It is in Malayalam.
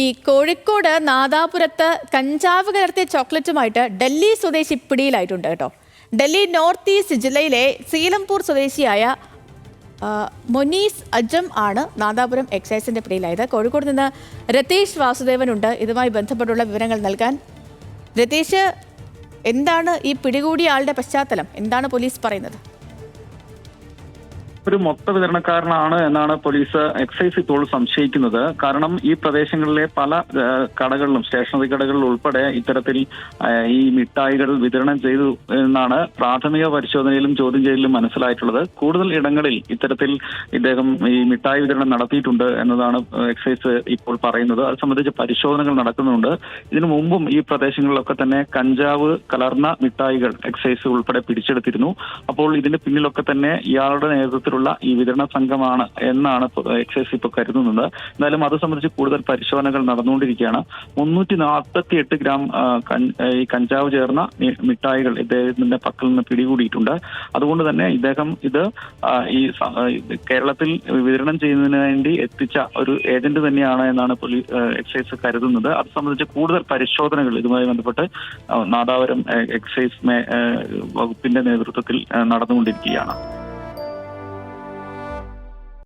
ഈ കോഴിക്കോട് നാദാപുരത്ത് കഞ്ചാവ് കലർത്തിയ ചോക്ലേറ്റുമായിട്ട് ഡൽഹി സ്വദേശി പിടിയിലായിട്ടുണ്ട് കേട്ടോ. ഡൽഹി നോർത്ത് ഈസ്റ്റ് ജില്ലയിലെ സീലംപൂർ സ്വദേശിയായ മൊനീസ് അജം ആണ് നാദാപുരം എക്സൈസിന്റെ പിടിയിലായത്. കോഴിക്കോട് നിന്ന് രതീഷ് വാസുദേവൻ ഉണ്ട്. ഇതുമായി ബന്ധപ്പെട്ടുള്ള വിവരങ്ങൾ നൽകാൻ. രതീഷ് എന്താണ് ഈ പിടികൂടിയ ആളുടെ പശ്ചാത്തലം? എന്താണ് പോലീസ് പറയുന്നത്? ഒരു മൊത്ത വിതരണക്കാരനാണ് എന്നാണ് പോലീസ് എക്സൈസ് ഇപ്പോൾ സംശയിക്കുന്നത്. കാരണം ഈ പ്രദേശങ്ങളിലെ പല കടകളിലും സ്റ്റേഷനറി കടകളിൽ ഉൾപ്പെടെ ഇത്തരത്തിൽ ഈ മിഠായികൾ വിതരണം ചെയ്തു എന്നാണ് പ്രാഥമിക പരിശോധനയിലും ചോദ്യം ചെയ്യലിലും മനസ്സിലായിട്ടുള്ളത്. കൂടുതൽ ഇടങ്ങളിൽ ഇത്തരത്തിൽ ഇദ്ദേഹം ഈ മിഠായി വിതരണം നടത്തിയിട്ടുണ്ട് എന്നതാണ് എക്സൈസ് ഇപ്പോൾ പറയുന്നത്. അത് സംബന്ധിച്ച് പരിശോധനകൾ നടക്കുന്നുണ്ട്. ഇതിനു മുമ്പും ഈ പ്രദേശങ്ങളിലൊക്കെ തന്നെ കഞ്ചാവ് കലർന്ന മിഠായികൾ എക്സൈസ് ഉൾപ്പെടെ പിടിച്ചെടുത്തിരുന്നു. അപ്പോൾ ഇതിന് പിന്നിലൊക്കെ തന്നെ ഇയാളുടെ നേതൃത്വത്തിലുള്ള ഈ വിതരണ സംഘമാണ് എന്നാണ് എക്സൈസ് ഇപ്പോൾ കരുതുന്നത്. എന്നാലും അത് സംബന്ധിച്ച് കൂടുതൽ പരിശോധനകൾ നടന്നുകൊണ്ടിരിക്കുകയാണ്. മുന്നൂറ്റി നാൽപ്പത്തി എട്ട് ഗ്രാം ഈ കഞ്ചാവ് ചേർന്ന മിഠായികൾ ഇദ്ദേഹത്തിന്റെ പക്കൽ നിന്ന് പിടികൂടിയിട്ടുണ്ട്. അതുകൊണ്ട് തന്നെ ഇദ്ദേഹം ഇത് ഈ കേരളത്തിൽ വിതരണം ചെയ്യുന്നതിന് വേണ്ടി എത്തിച്ച ഒരു ഏജന്റ് തന്നെയാണ് എന്നാണ് പോലീസ് എക്സൈസ് കരുതുന്നത്. അത് സംബന്ധിച്ച് കൂടുതൽ പരിശോധനകൾ ഇതുമായി ബന്ധപ്പെട്ട് നാദാപുരം എക്സൈസ് വകുപ്പിന്റെ നേതൃത്വത്തിൽ നടന്നുകൊണ്ടിരിക്കുകയാണ്.